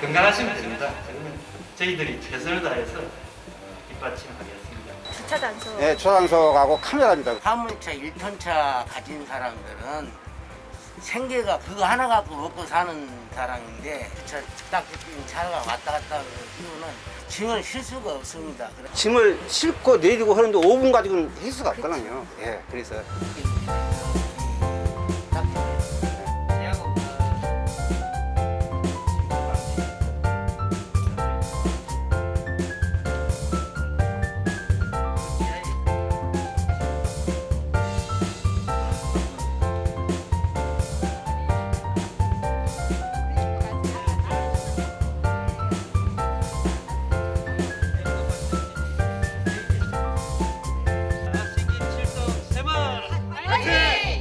건강하시면 됩니다. 저는 저희들이 최선을 다해서 어, 뒷받침하겠습니다. 주차 단속. 네, 초단속하고 카메라입니다. 화물차 1톤차 가진 사람들은 생계가 그거 하나 갖고 먹고 사는 사람인데 주차 딱 차가 왔다 갔다 하는 이유는 짐을 실 수가 없습니다. 짐을 싣고 내리고 하는데 5분 가지고는 할 수가 없거든요. 예, 그래서 আছে